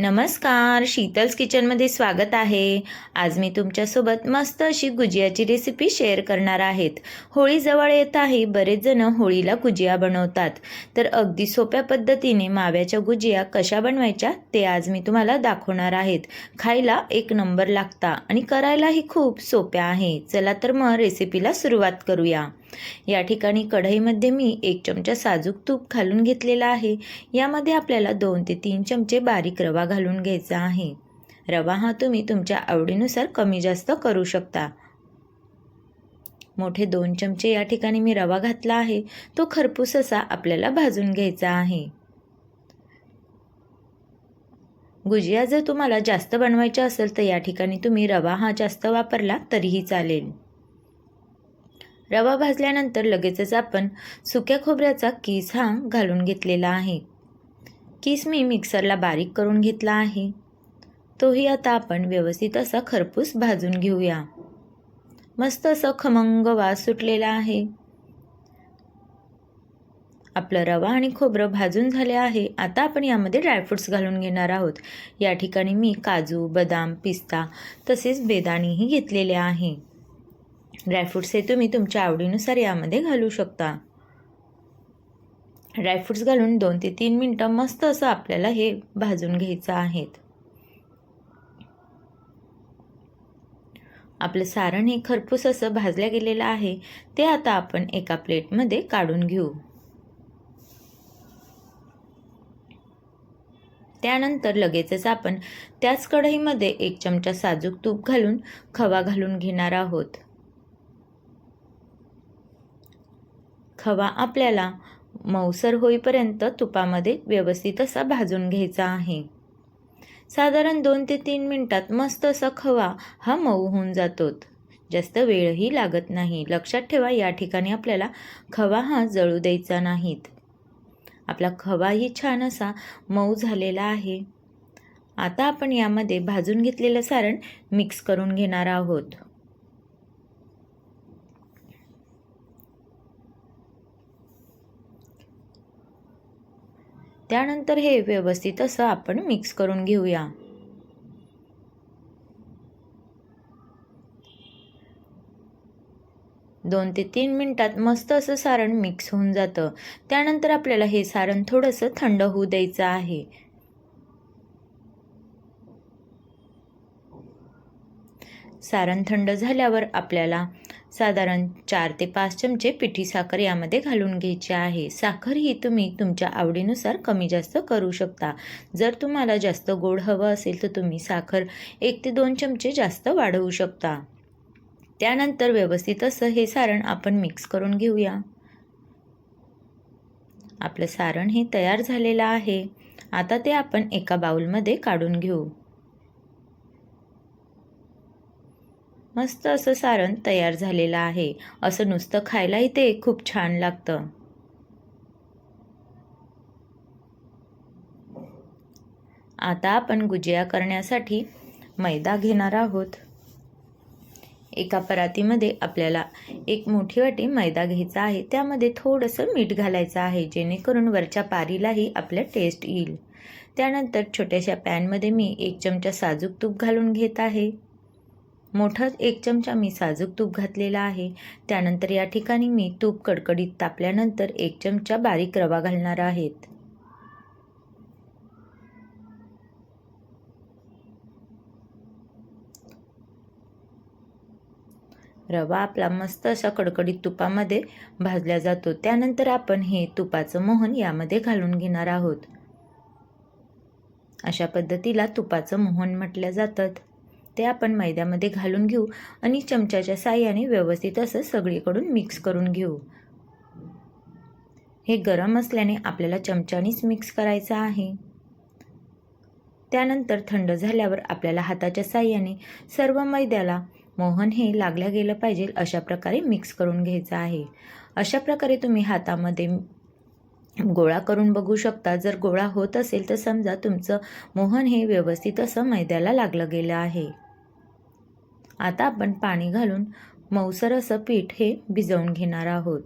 नमस्कार शीतल्स किचनमध्ये स्वागत आहे. आज मी तुमच्यासोबत मस्त अशी गुजियाची रेसिपी शेअर करणार आहेत. होळी जवळ येत आहे बरेच जण होळीला गुजिया बनवतात. तर अगदी सोप्या पद्धतीने माव्याच्या गुजिया कशा बनवायच्या ते आज मी तुम्हाला दाखवणार आहेत. खायला एक नंबर लागता आणि करायलाही खूप सोप्या आहे. चला तर मग रेसिपीला सुरुवात करूया. या ठिकाणी कढईमध्ये मी एक चमचा साजूक तूप घालून घेतलेला आहे. यामध्ये आपल्याला दोन ते तीन चमचे बारीक रवा घालून घ्यायचा आहे. रवा हा तुम्ही तुमच्या आवडीनुसार कमी जास्त करू शकता. मोठे दोन चमचे या ठिकाणी मी रवा घातला आहे. तो खरपूस असा आपल्याला भाजून घ्यायचा आहे. गुजिया जर तुम्हाला जास्त बनवायच्या असेल तर या ठिकाणी तुम्ही रवा हा जास्त वापरला तरीही चालेल. रवा भाजल्यानंतर लगेचच आपण सुक्या खोबऱ्याचा किस हा घालून घेतलेला आहे. किस मी मिक्सरला बारीक करून घेतला आहे. तोही आता आपण व्यवस्थित असा खरपूस भाजून घेऊया. मस्त असं खमंग वास सुटलेला आहे. आपलं रवा आणि खोबरं भाजून झाले आहे. आता आपण यामध्ये ड्रायफ्रूट्स घालून घेणार आहोत. या ठिकाणी मी काजू बदाम पिस्ता तसेच बेदाणीही घेतलेले आहे. ड्रायफ्रूट्स हे तुम्ही तुमच्या आवडीनुसार यामध्ये घालू शकता. ड्रायफ्रूट्स घालून दोन ते तीन मिनटं मस्त असं आपल्याला हे भाजून घ्यायचं आहेत. आपलं सारण हे खरपूस असं भाजल्या गेलेलं आहे ते आता आपण एका प्लेटमध्ये काढून घेऊ. त्यानंतर लगेचच आपण त्याच कढईमध्ये एक चमचा साजूक तूप घालून खवा घालून घेणार आहोत. खवा आपल्याला मऊसर होईपर्यंत तुपामध्ये व्यवस्थित असा भाजून घ्यायचा आहे. साधारण दोन ते तीन मिनटात मस्त असा खवा हा मऊ होऊन जातो जास्त वेळही लागत नाही. लक्षात ठेवा या ठिकाणी आपल्याला खवा हा जळू द्यायचा नाहीत. आपला खवाही छान असा मऊ झालेला आहे. आता आपण यामध्ये भाजून घेतलेलं सारण मिक्स करून घेणार आहोत. त्यानंतर हे व्यवस्थित असं आपण मिक्स करून घेऊया. दोन ते तीन मिनटात मस्त असं सारण मिक्स होऊन जातं. त्यानंतर आपल्याला हे सारण थोडंसं थंड होऊ द्यायचं आहे. सारण थंड झाल्यावर आपल्याला साधारण चार ते पाच चमचे पिठी साखर यामध्ये घालून घ्यायची आहे. साखर ही तुम्ही तुमच्या आवडीनुसार कमी जास्त करू शकता. जर तुम्हाला जास्त गोड हवं असेल तर तुम्ही साखर एक ते दोन चमचे जास्त वाढवू शकता. त्यानंतर व्यवस्थित असं हे सारण आपण मिक्स करून घेऊया. आपलं सारण हे तयार झालेलं आहे. आता ते आपण एका बाउलमध्ये काढून घेऊ. मस्त असं सारण तयार झालेलं आहे. असं नुसतं खायलाही ते खूप छान लागतं. आता आपण गुजिया करण्यासाठी मैदा घेणार आहोत. एका परातीमध्ये आपल्याला एक मोठी वाटी मैदा घ्यायचा आहे. त्यामध्ये थोडंसं मीठ घालायचं आहे जेणेकरून वरच्या पारीलाही आपल्या टेस्ट येईल. त्यानंतर छोट्याशा पॅनमध्ये मी एक चमचा साजूक तूप घालून घेत आहे. मोठा एक चमचा मी साजूक तूप घातलेला आहे. त्यानंतर या ठिकाणी मी तूप कडकडीत तापल्यानंतर एक चमचा बारीक रवा घालणार आहेत. रवा आपला मस्त अशा कडकडीत तुपामध्ये भाजला जातो. त्यानंतर आपण हे तुपाचं मोहन यामध्ये घालून घेणार आहोत. अशा पद्धतीला तुपाचं मोहन म्हटलं जातात. ते आपण मैद्यामध्ये घालून घेऊ आणि चमच्याच्या साह्याने व्यवस्थित असं सगळीकडून मिक्स करून घेऊ. हे गरम असल्याने आपल्याला चमच्यानीच मिक्स करायचं आहे. त्यानंतर थंड झाल्यावर आपल्याला हाताच्या साह्याने सर्व मैद्याला मोहन हे लागल्या गेलं पाहिजे अशा प्रकारे मिक्स करून घ्यायचं आहे. अशा प्रकारे तुम्ही हातामध्ये गोळा करून बघू शकता. जर गोळा होत असेल तर समजा तुमचं मोहन हे व्यवस्थित असं मैद्याला लागलं गेलं आहे. आता आपण पाणी घालून मऊसर असं पीठ हे भिजवून घेणार आहोत.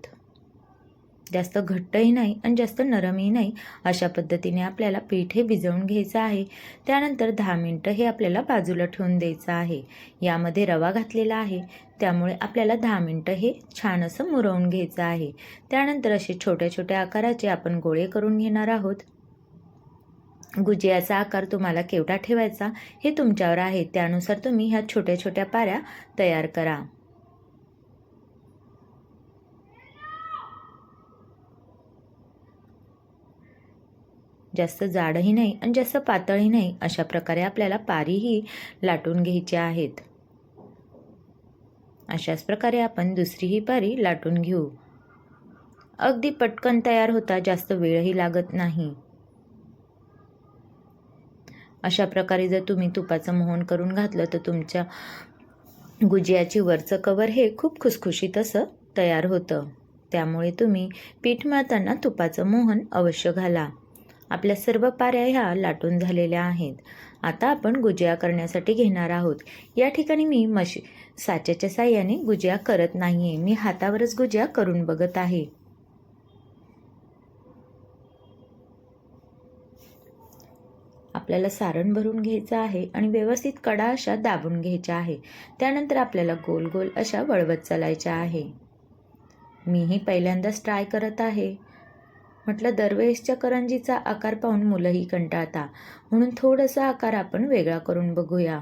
जास्त घट्टही नाही आणि जास्त नरमही नाही अशा पद्धतीने आपल्याला पीठ हे भिजवून घ्यायचं आहे. त्यानंतर दहा मिनटं हे आपल्याला बाजूला ठेवून द्यायचं आहे. यामध्ये रवा घातलेला आहे. त्यामुळे आपल्याला दहा मिनटं हे छान असं मुरवून घ्यायचं आहे. त्यानंतर असे छोट्या छोट्या आकाराचे आपण गोळे करून घेणार आहोत. गुजियाचा आकार तुम्हाला केवढा ठेवायचा हे तुमच्यावर आहे त्यानुसार तुम्ही ह्या छोट्या छोट्या पाऱ्या तयार करा. जास्त जाडही नाही आणि जास्त पातळही नाही अशा प्रकारे आपल्याला पारीही लाटून घ्यायची आहेत. अशाच प्रकारे आपण दुसरीही पारी लाटून घेऊ. अगदी पटकन तयार होता जास्त वेळही लागत नाही. अशा प्रकारे जर तुम्ही तुपाचं मोहन करून घातलं तर तुमच्या गुजियाची वरचं कवर हे खूप खुसखुशीत असं तयार होतं. त्यामुळे तुम्ही पीठ मळताना तुपाचं मोहन अवश्य घाला. आपल्या सर्व पाऱ्या ह्या लाटून झालेल्या आहेत. आता आपण गुजिया करण्यासाठी घेणार आहोत. या ठिकाणी मी मशी साच्याच्या साह्याने गुजिया करत नाही आहे मी हातावरच गुजिया करून बघत आहे. आपल्याला सारण भरून घ्यायचं आहे आणि व्यवस्थित कडा अशा दाबून घ्यायच्या आहे. त्यानंतर आपल्याला गोल गोल अशा वळवत चालायच्या आहे. मीही पहिल्यांदाच ट्राय करत आहे. म्हटलं दरवेळेसच्या करंजीचा आकार पाहून मुलंही कंटाळता. म्हणून थोडासा आकार आपण वेगळा करून बघूया.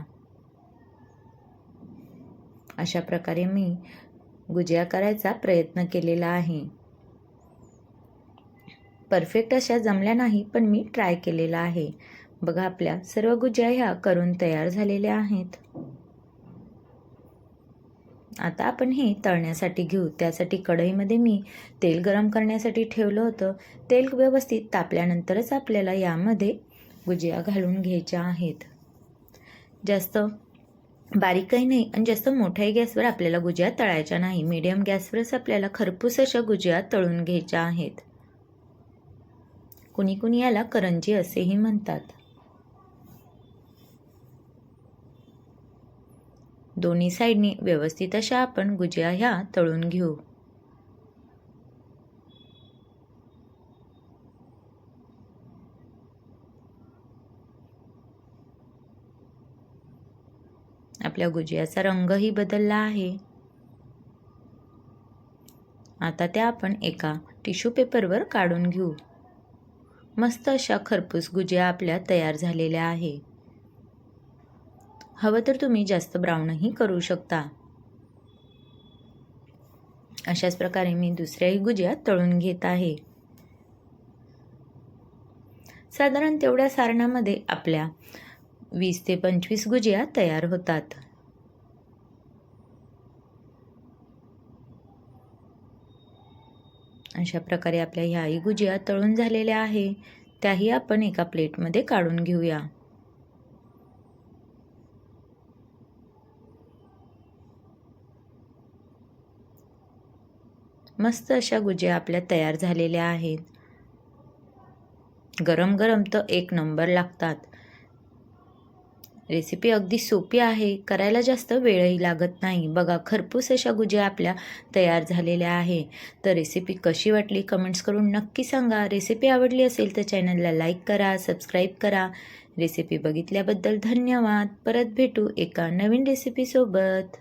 अशा प्रकारे मी गुजिया करायचा प्रयत्न केलेला आहे. परफेक्ट अशा जमल्या नाही पण मी ट्राय केलेला आहे. बघा आपल्या सर्व गुजिया ह्या करून तयार झालेल्या आहेत. आता आपण हे तळण्यासाठी घेऊ. त्यासाठी कढईमध्ये मी तेल गरम करण्यासाठी ठेवलं होतं. तेल व्यवस्थित तापल्यानंतरच आपल्याला यामध्ये गुजिया घालून घ्यायच्या आहेत. जास्त बारीकही नाही आणि जास्त मोठ्याही गॅसवर आपल्याला गुजिया तळायच्या नाही. मीडियम गॅसवरच आपल्याला खरपूस अशा गुजिया तळून घ्यायच्या आहेत. कुणी कुणी याला करंजी असेही म्हणतात. दोन्ही साईडनी व्यवस्थित अशा आपण गुजिया ह्या तळून घेऊ. आपल्या गुजियाचा रंगही बदलला आहे. आता त्या आपण एका टिश्यू पेपरवर काढून घेऊ. मस्त अशा खरपूस गुजिया आपल्या तयार झालेल्या आहे. हवं तर तुम्ही जास्त ब्राऊनही करू शकता. अशाच प्रकारे मी दुसऱ्याही गुजिया तळून घेत आहे. साधारण तेवढ्या सारणामध्ये आपल्या वीस ते पंचवीस गुजिया तयार होतात. अशा प्रकारे आपल्या ह्याही गुजिया तळून झालेल्या आहे. त्याही आपण एका प्लेटमध्ये काढून घेऊया. मस्त अशा गुजिया आपल्या तयार झालेल्या आहेत. गरम गरम तर एक नंबर लागतात. रेसिपी अगदी सोपी आहे. करायला जास्त वेळही लागत नाही. बघा खरपूस अशा गुजिया आपल्या तयार झालेल्या आहे. तर रेसिपी कशी वाटली कमेंट्स करून नक्की सांगा. रेसिपी आवडली असेल तर चॅनलला लाईक करा सबस्क्राईब करा. रेसिपी बघितल्याबद्दल धन्यवाद. परत भेटू एका नवीन रेसिपीसोबत